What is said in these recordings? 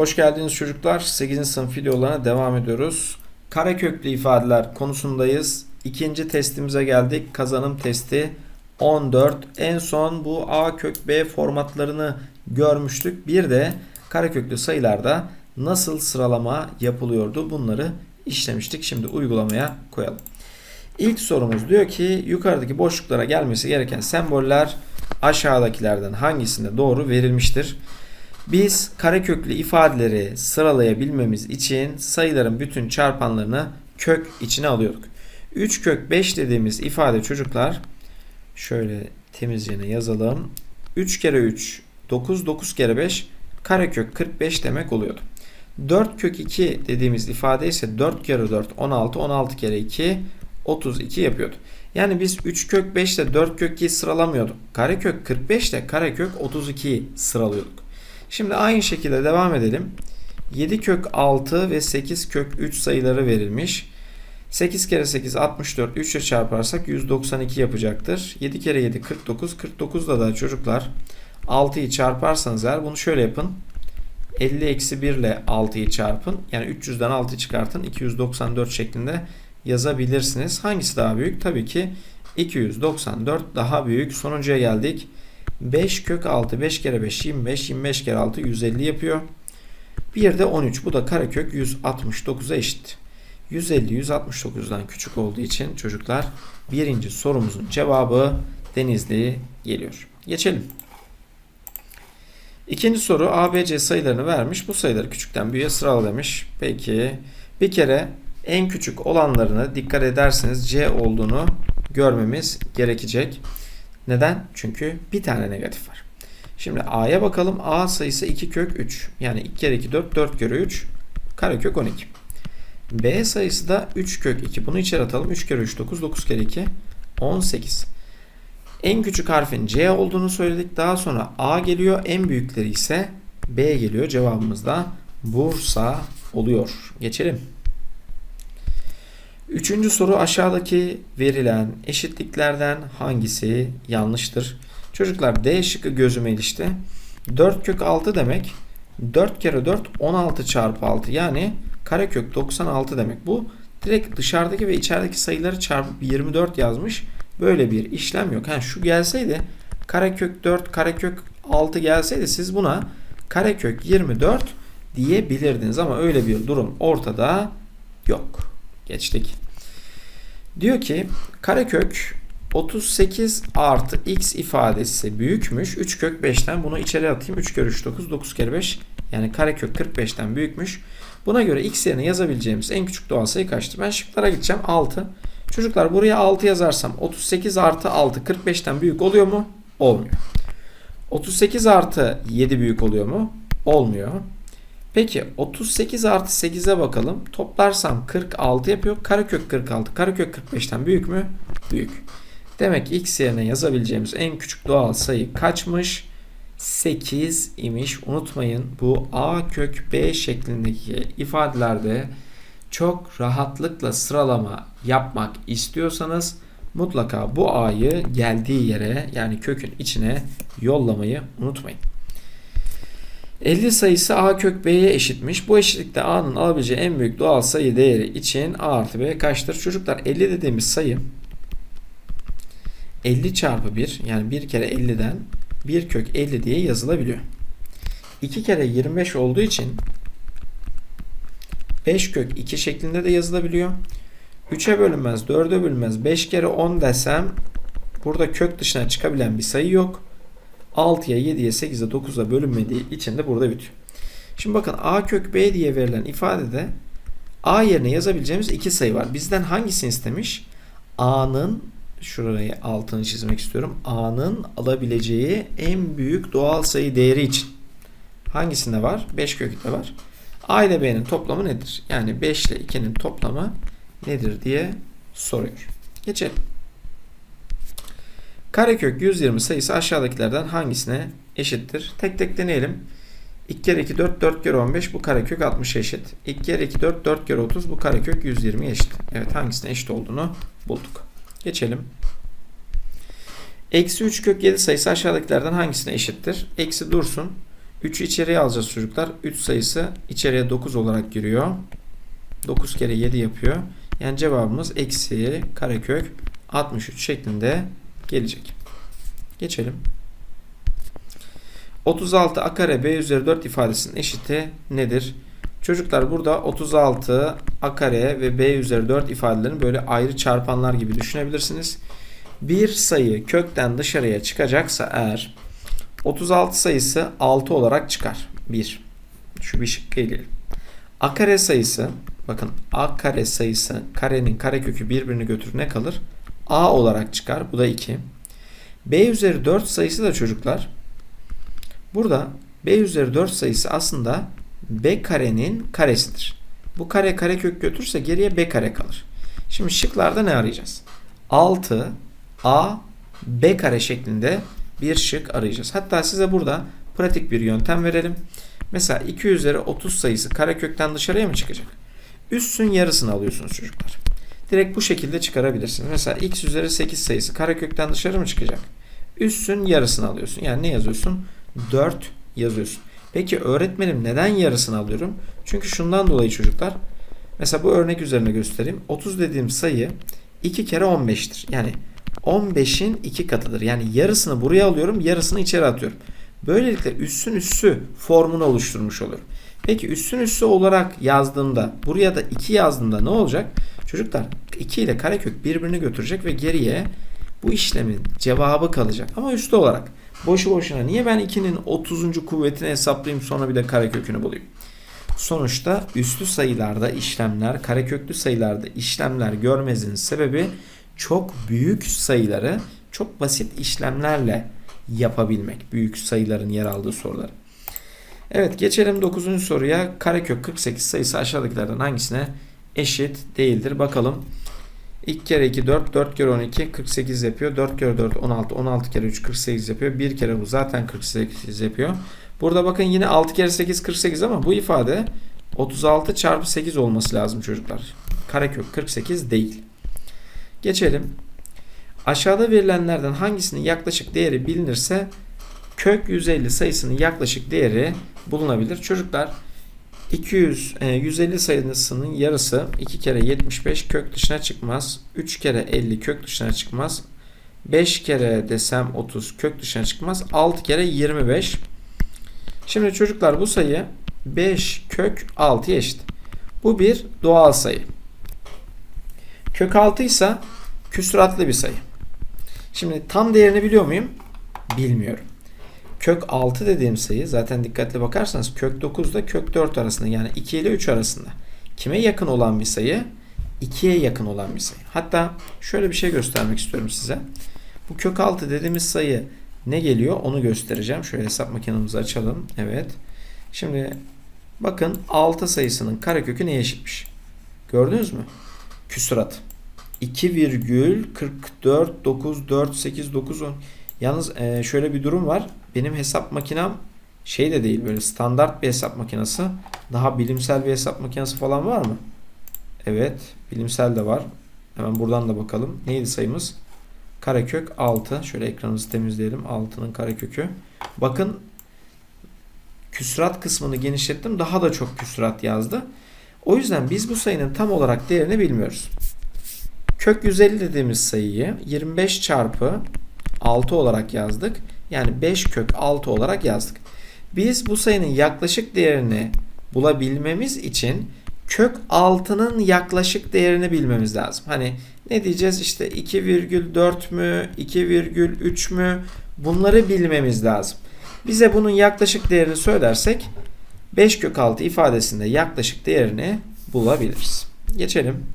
Hoş geldiniz çocuklar. 8. sınıf videolarına devam ediyoruz. Kareköklü ifadeler konusundayız. İkinci testimize geldik. Kazanım testi 14. En son bu A kök B formatlarını görmüştük. Bir de kareköklü sayılarda nasıl sıralama yapılıyordu bunları işlemiştik. Şimdi uygulamaya koyalım. İlk sorumuz diyor ki yukarıdaki boşluklara gelmesi gereken semboller aşağıdakilerden hangisinde doğru verilmiştir? Biz kareköklü ifadeleri sıralayabilmemiz için sayıların bütün çarpanlarını kök içine alıyorduk. 3 kök 5 dediğimiz ifade çocuklar şöyle temizce yazalım. 3 kere 3 9 9 kere 5 karekök 45 demek oluyordu. 4 kök 2 dediğimiz ifade ise 4 kere 4 16 16 kere 2 32 yapıyordu. Yani biz 3 kök 5 ile 4 kök 2'yi sıralamıyorduk. Karekök 45 ile karekök 32'yi sıralıyorduk. Şimdi aynı şekilde devam edelim. 7 kök 6 ve 8 kök 3 sayıları verilmiş. 8 kere 8 64 3 ile çarparsak 192 yapacaktır. 7 kere 7 49 49'da da çocuklar 6'yı çarparsanız eğer bunu şöyle yapın. 50 eksi 1 ile 6'yı çarpın. Yani 300'den 6 çıkartın. 294 şeklinde yazabilirsiniz. Hangisi daha büyük? Tabii ki 294 daha büyük. Sonuncuya geldik. 5 kök 6 5 kere 5 25 25 kere 6 150 yapıyor. Bir de 13 bu da karekök 169'a eşit. 150 169'dan küçük olduğu için çocuklar birinci sorumuzun cevabı Denizli geliyor. Geçelim. İkinci soru ABC sayılarını vermiş. Bu sayıları küçükten büyüğe sırala demiş. Peki bir kere en küçük olanlarına dikkat ederseniz C olduğunu görmemiz gerekecek. Neden? Çünkü bir tane negatif var. Şimdi A'ya bakalım. A sayısı 2 kök 3. Yani 2 kere 2 4, 4 kere 3 karekök 12. B sayısı da 3 kök 2. Bunu içeri atalım. 3 kere 3 9, 9 kere 2 18. En küçük harfin C olduğunu söyledik. Daha sonra A geliyor. En büyükleri ise B geliyor. Cevabımız da Bursa oluyor. Geçelim. Üçüncü soru aşağıdaki verilen eşitliklerden hangisi yanlıştır? Çocuklar D şıkkı gözüme ilişti. 4 kök 6 demek 4 kere 4 16 çarpı 6 yani karekök 96 demek. Bu direkt dışarıdaki ve içerideki sayıları çarpıp 24 yazmış. Böyle bir işlem yok. Yani şu gelseydi karekök 4 karekök 6 gelseydi siz buna karekök 24 diyebilirdiniz ama öyle bir durum ortada yok. Geçtik. Diyor ki karekök 38 artı x ifadesi büyükmüş. 3 kök 5'ten bunu içeri atayım. 3 kere 3 9 9 kere 5 yani karekök 45'ten büyükmüş. Buna göre x yerine yazabileceğimiz en küçük doğal sayı kaçtır? Ben şıklara gideceğim 6. Çocuklar buraya 6 yazarsam 38 artı 6 45'ten büyük oluyor mu? Olmuyor. 38 artı 7 büyük oluyor mu? Olmuyor. Peki 38 artı 8'e bakalım. Toplarsam 46 yapıyor. Karekök 46. Karekök 45'ten büyük mü? Büyük. Demek ki x yerine yazabileceğimiz en küçük doğal sayı kaçmış? 8 imiş. Unutmayın bu a kök b şeklindeki ifadelerde çok rahatlıkla sıralama yapmak istiyorsanız mutlaka bu a'yı geldiği yere yani kökün içine yollamayı unutmayın. 50 sayısı a kök b'ye eşitmiş. Bu eşitlikte a'nın alabileceği en büyük doğal sayı değeri için a artı b kaçtır? Çocuklar 50 dediğimiz sayı 50 çarpı 1 yani 1 kere 50'den 1 kök 50 diye yazılabiliyor. 2 kere 25 olduğu için 5 kök 2 şeklinde de yazılabiliyor. 3'e bölünmez, 4'e bölünmez. 5 kere 10 desem burada kök dışına çıkabilen bir sayı yok. 6'ya, 7'ye, 8'e, 9'a bölünmediği için de burada bitiyor. Şimdi bakın a kök b diye verilen ifadede a yerine yazabileceğimiz iki sayı var. Bizden hangisini istemiş? a'nın şurayı altını çizmek istiyorum. a'nın alabileceği en büyük doğal sayı değeri için. Hangisinde var? 5 kökte var. A ile B'nin toplamı nedir? Yani 5 ile 2'nin toplamı nedir diye soruyor. Geçelim. Karekök 120 sayısı aşağıdakilerden hangisine eşittir? Tek tek deneyelim. 2 kere 2 4 4 kere 15 bu karekök 60 eşit. 2 kere 2 4 4 kere 30 bu karekök 120 eşit. Evet hangisine eşit olduğunu bulduk. Geçelim. Eksi 3 kök 7 sayısı aşağıdakilerden hangisine eşittir? Eksi dursun. 3'ü içeriye alacağız çocuklar. 3 sayısı içeriye 9 olarak giriyor. 9 kere 7 yapıyor. Yani cevabımız eksi karekök 63 şeklinde gelecek. Geçelim. 36 a kare b üzeri 4 ifadesinin eşiti nedir? Çocuklar burada 36 a kare ve b üzeri 4 ifadelerini böyle ayrı çarpanlar gibi düşünebilirsiniz. Bir sayı kökten dışarıya çıkacaksa eğer 36 sayısı 6 olarak çıkar. 1. Şu bir şık gelelim. A kare sayısı bakın A kare sayısı karenin karekökü birbirini götürür ne kalır? A olarak çıkar. Bu da 2. B üzeri 4 sayısı da çocuklar burada B üzeri 4 sayısı aslında B karenin karesidir. Bu kare karekök götürse geriye B kare kalır. Şimdi şıklarda ne arayacağız? 6 A B kare şeklinde bir şık arayacağız. Hatta size burada pratik bir yöntem verelim. Mesela 2 üzeri 30 sayısı karekökten dışarıya mı çıkacak? Üssün yarısını alıyorsunuz çocuklar. Direkt bu şekilde çıkarabilirsiniz. Mesela x üzeri 8 sayısı karekökten dışarı mı çıkacak? Üssün yarısını alıyorsun. Yani ne yazıyorsun? 4 yazıyorsun. Peki öğretmenim neden yarısını alıyorum? Çünkü şundan dolayı çocuklar. Mesela bu örnek üzerine göstereyim. 30 dediğim sayı 2 kere 15'tir. Yani 15'in 2 katıdır. Yani yarısını buraya alıyorum, yarısını içeri atıyorum. Böylelikle üssün üssü formunu oluşturmuş oluyorum. Peki üssün üssü olarak yazdığımda, buraya da 2 yazdığımda ne olacak? Çocuklar 2 ile karekök birbirini götürecek ve geriye bu işlemin cevabı kalacak. Ama üstü olarak boşu boşuna niye ben 2'nin 30. kuvvetini hesaplayayım sonra bir de karekökünü bulayım? Sonuçta üslü sayılarda işlemler, kareköklü sayılarda işlemler görmezin sebebi çok büyük sayıları çok basit işlemlerle yapabilmek. Büyük sayıların yer aldığı soruları. Evet geçelim 9. soruya. Karekök 48 sayısı aşağıdakilerden hangisine eşit değildir? Bakalım. 2 kere 2 4, 4 kere 12 48 yapıyor. 4 kere 4 16, 16 kere 3 48 yapıyor. 1 kere bu zaten 48 yapıyor. Burada bakın yine 6 kere 8 48 ama bu ifade 36 çarpı 8 olması lazım çocuklar. Karekök 48 değil. Geçelim. Aşağıda verilenlerden hangisinin yaklaşık değeri bilinirse kök 150 sayısının yaklaşık değeri bulunabilir. Çocuklar 200 e, 150 sayısının yarısı 2 kere 75 kök dışına çıkmaz. 3 kere 50 kök dışına çıkmaz. 5 kere desem 30 kök dışına çıkmaz. 6 kere 25. Şimdi çocuklar bu sayı 5 kök 6'ya eşit. Bu bir doğal sayı. Kök 6 ise küsuratlı bir sayı. Şimdi tam değerini biliyor muyum? Bilmiyorum. Kök 6 dediğim sayı zaten dikkatli bakarsanız kök 9 da kök 4 arasında yani 2 ile 3 arasında. Kime yakın olan bir sayı? 2'ye yakın olan bir sayı. Hatta şöyle bir şey göstermek istiyorum size. Bu kök 6 dediğimiz sayı ne geliyor onu göstereceğim. Şöyle hesap makinemizi açalım. Evet. Şimdi bakın 6 sayısının karekökü neye eşitmiş? Gördünüz mü? Küsurat. 2,4494890 Yalnız e, şöyle bir durum var. Benim hesap makinem şey de değil böyle standart bir hesap makinesi. Daha bilimsel bir hesap makinesi falan var mı? Evet, bilimsel de var. Hemen buradan da bakalım. Neydi sayımız? Karekök 6. Şöyle ekranımızı temizleyelim. 6'nın karekökü. Bakın küsurat kısmını genişlettim. Daha da çok küsurat yazdı. O yüzden biz bu sayının tam olarak değerini bilmiyoruz. Kök 150 dediğimiz sayıyı 25 çarpı 6 olarak yazdık. Yani 5 kök 6 olarak yazdık. Biz bu sayının yaklaşık değerini bulabilmemiz için kök 6'nın yaklaşık değerini bilmemiz lazım. Hani ne diyeceğiz işte 2,4 mü 2,3 mü bunları bilmemiz lazım. Bize bunun yaklaşık değerini söylersek 5 kök 6 ifadesinde yaklaşık değerini bulabiliriz. Geçelim.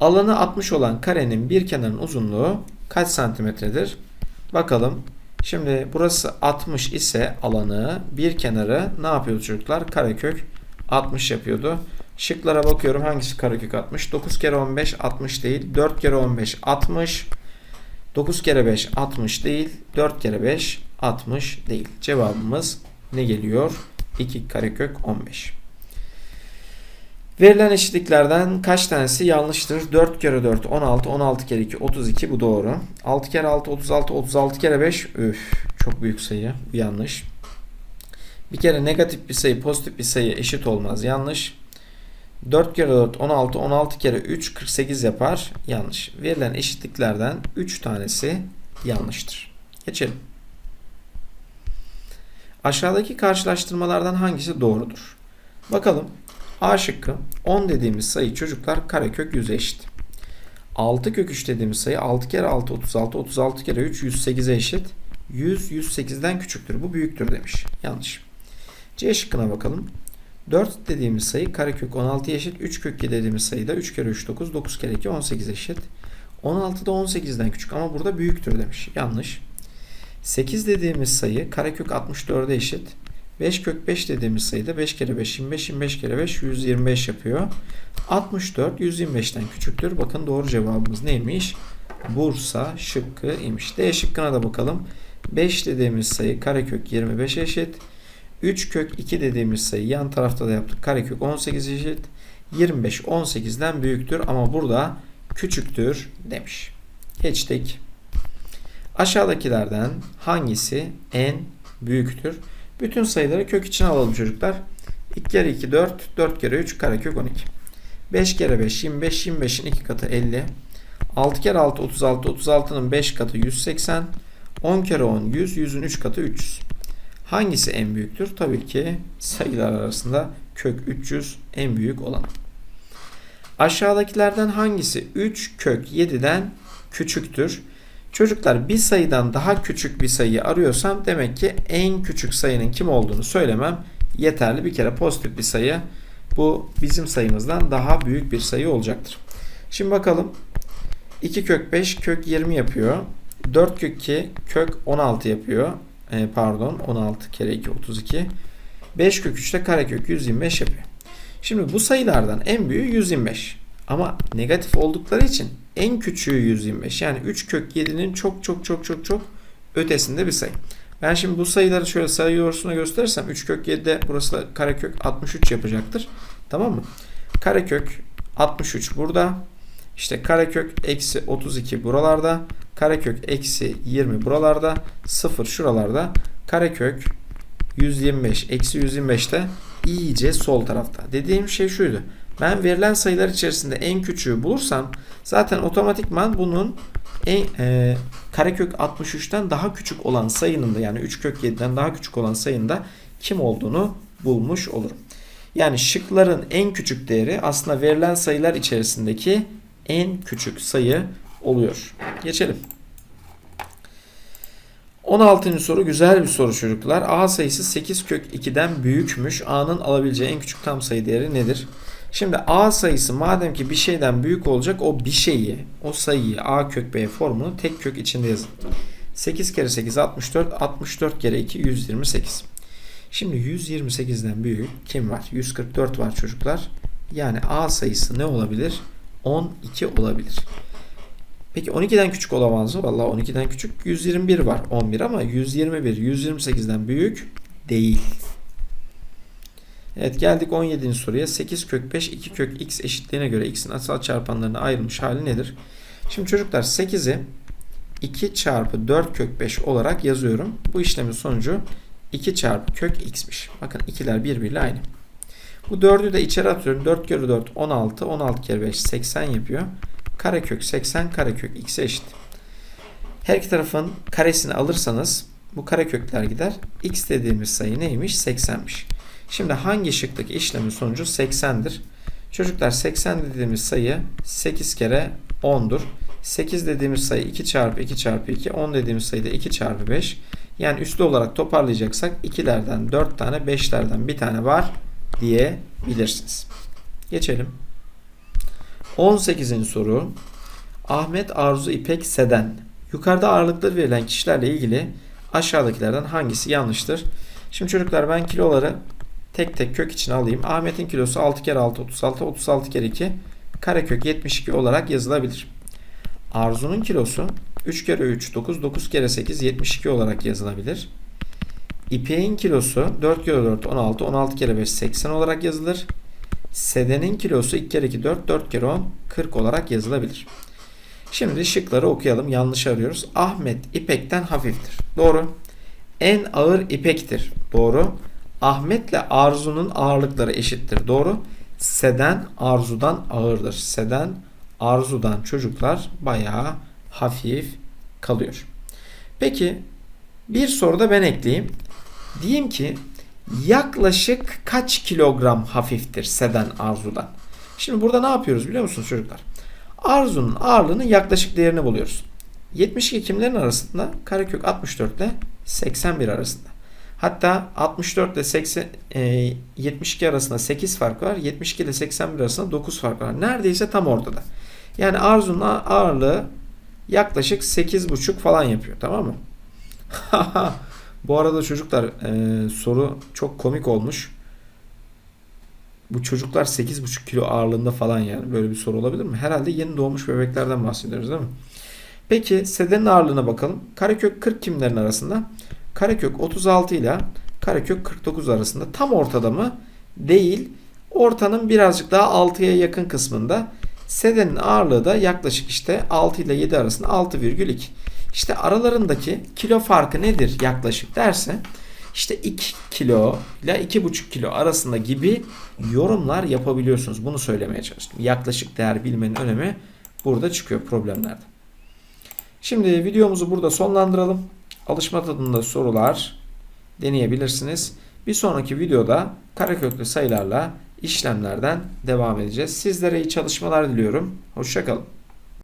Alanı 60 olan karenin bir kenarın uzunluğu kaç santimetredir? Bakalım. Şimdi burası 60 ise alanı bir kenarı ne yapıyordu çocuklar? Karekök 60 yapıyordu. Şıklara bakıyorum hangisi karekök 60? 9 kere 15 60 değil. 4 kere 15 60. 9 kere 5 60 değil. 4 kere 5 60 değil. Cevabımız ne geliyor? 2 karekök 15. Verilen eşitliklerden kaç tanesi yanlıştır? 4 kere 4 16, 16 kere 2 32 bu doğru. 6 kere 6 36, 36 kere 5 üf çok büyük sayı yanlış. Bir kere negatif bir sayı pozitif bir sayı eşit olmaz. Yanlış. 4 kere 4 16 16 kere 3 48 yapar. Yanlış. Verilen eşitliklerden 3 tanesi yanlıştır. Geçelim. Aşağıdaki karşılaştırmalardan hangisi doğrudur? Bakalım. A şıkkı 10 dediğimiz sayı çocuklar karekök 100'e eşit. 6 kök 3 dediğimiz sayı 6 kere 6 36 36 kere 3 108'e eşit. 100 108'den küçüktür. Bu büyüktür demiş. Yanlış. C şıkkına bakalım. 4 dediğimiz sayı karekök 16'ya eşit. 3 kök 7 dediğimiz sayı da 3 kere 3 9 9 kere 2 18 eşit. 16 da 18'den küçük ama burada büyüktür demiş. Yanlış. 8 dediğimiz sayı karekök 64'e eşit. 5 kök 5 dediğimiz sayıda 5 kere 5 25 25 kere 5 125 yapıyor. 64 125'ten küçüktür. Bakın doğru cevabımız neymiş? Bursa şıkkı imiş. D şıkkına da bakalım. 5 dediğimiz sayı karekök 25 eşit. 3 kök 2 dediğimiz sayı yan tarafta da yaptık. Karekök 18 eşit. 25 18'den büyüktür ama burada küçüktür demiş. Geçtik. Aşağıdakilerden hangisi en büyüktür? Bütün sayıları kök içine alalım çocuklar. 2 kere 2 4, 4 kere 3 karekök 12. 5 kere 5 25, 25'in 2 katı 50. 6 kere 6 36, 36'nın 5 katı 180. 10 kere 10 100, 100'ün 3 katı 300. Hangisi en büyüktür? Tabii ki sayılar arasında kök 300 en büyük olan. Aşağıdakilerden hangisi 3 kök 7'den küçüktür? Çocuklar bir sayıdan daha küçük bir sayıyı arıyorsam demek ki en küçük sayının kim olduğunu söylemem yeterli. Bir kere pozitif bir sayı bu bizim sayımızdan daha büyük bir sayı olacaktır. Şimdi bakalım 2 kök 5 kök 20 yapıyor. 4 kök 2 kök 16 yapıyor. E, pardon 16 kere 2 32. 5 kök 3 de karekök 125 yapıyor. Şimdi bu sayılardan en büyüğü 125. Ama negatif oldukları için en küçüğü 125. Yani 3 kök 7'nin çok çok çok çok çok ötesinde bir sayı. Ben şimdi bu sayıları şöyle sayı yorusuna gösterirsem 3 kök 7'de burası da karekök 63 yapacaktır. Tamam mı? Karekök 63 burada. İşte karekök eksi 32 buralarda. Karekök eksi 20 buralarda. 0 şuralarda. Karekök 125 eksi 125 de iyice sol tarafta. Dediğim şey şuydu. Ben verilen sayılar içerisinde en küçüğü bulursam zaten otomatikman bunun en, e, karekök 63'ten daha küçük olan sayının da yani 3 kök 7'den daha küçük olan sayının da kim olduğunu bulmuş olurum. Yani şıkların en küçük değeri aslında verilen sayılar içerisindeki en küçük sayı oluyor. Geçelim. 16. soru güzel bir soru çocuklar. A sayısı 8 kök 2'den büyükmüş. A'nın alabileceği en küçük tam sayı değeri nedir? Şimdi A sayısı madem ki bir şeyden büyük olacak o bir şeyi, o sayıyı A kök B formunu tek kök içinde yazın. 8 kere 8 64, 64 kere 2 128. Şimdi 128'den büyük kim var? 144 var çocuklar. Yani A sayısı ne olabilir? 12 olabilir. Peki 12'den küçük olamaz mı? Vallahi 12'den küçük 121 var 11 ama 121 128'den büyük değil. Evet geldik 17. soruya. 8 kök 5 2 kök x eşitliğine göre x'in asal çarpanlarına ayrılmış hali nedir? Şimdi çocuklar 8'i 2 çarpı 4 kök 5 olarak yazıyorum. Bu işlemin sonucu 2 çarpı kök x'miş. Bakın ikiler birbiriyle aynı. Bu 4'ü de içeri atıyorum. 4 kere 4 16. 16 kere 5 80 yapıyor. Karekök 80 karekök x'e eşit. Her iki tarafın karesini alırsanız bu karekökler gider. x dediğimiz sayı neymiş? 80'miş. Şimdi hangi şıktaki işlemin sonucu 80'dir? Çocuklar 80 dediğimiz sayı 8 kere 10'dur. 8 dediğimiz sayı 2 çarpı 2 çarpı 2. 10 dediğimiz sayı da 2 çarpı 5. Yani üslü olarak toparlayacaksak 2'lerden 4 tane 5'lerden bir tane var diyebilirsiniz. Geçelim. 18. soru. Ahmet Arzu İpek Seden. Yukarıda ağırlıkları verilen kişilerle ilgili aşağıdakilerden hangisi yanlıştır? Şimdi çocuklar ben kiloları tek tek kök içine alayım. Ahmet'in kilosu 6 kere 6 36 36 kere 2 karekök 72 olarak yazılabilir. Arzu'nun kilosu 3 kere 3 9 9 kere 8 72 olarak yazılabilir. İpek'in kilosu 4 kere 4 16 16 kere 5 80 olarak yazılır. Seden'in kilosu 2 kere 2 4 4 kere 10 40 olarak yazılabilir. Şimdi şıkları okuyalım. Yanlış arıyoruz. Ahmet İpek'ten hafiftir. Doğru. En ağır İpek'tir. Doğru. Ahmet'le Arzu'nun ağırlıkları eşittir. Doğru. Seden Arzu'dan ağırdır. Seden Arzu'dan çocuklar bayağı hafif kalıyor. Peki bir soru da ben ekleyeyim. Diyeyim ki yaklaşık kaç kilogram hafiftir Seden Arzu'dan? Şimdi burada ne yapıyoruz biliyor musunuz çocuklar? Arzu'nun ağırlığının yaklaşık değerini buluyoruz. 72 kimlerin arasında? Karekök 64 ile 81 arasında. Hatta 64 ile 80, e, 72 arasında 8 fark var. 72 ile 81 arasında 9 fark var. Neredeyse tam ortada. Yani Arzu'nun ağırlığı yaklaşık 8,5 falan yapıyor. Tamam mı? Bu arada çocuklar e, soru çok komik olmuş. Bu çocuklar 8,5 kilo ağırlığında falan yani. Böyle bir soru olabilir mi? Herhalde yeni doğmuş bebeklerden bahsediyoruz değil mi? Peki sedenin ağırlığına bakalım. Karekök 40 kimlerin arasında? Karekök 36 ile karekök 49 arasında. Tam ortada mı? Değil. Ortanın birazcık daha 6'ya yakın kısmında. Sedenin ağırlığı da yaklaşık işte 6 ile 7 arasında 6,2. İşte aralarındaki kilo farkı nedir yaklaşık derse işte 2 kilo ile 2,5 kilo arasında gibi yorumlar yapabiliyorsunuz. Bunu söylemeye çalıştım. Yaklaşık değer bilmenin önemi burada çıkıyor problemlerde. Şimdi videomuzu burada sonlandıralım. Alışma tadında sorular deneyebilirsiniz. Bir sonraki videoda kareköklü sayılarla işlemlerden devam edeceğiz. Sizlere iyi çalışmalar diliyorum. Hoşçakalın.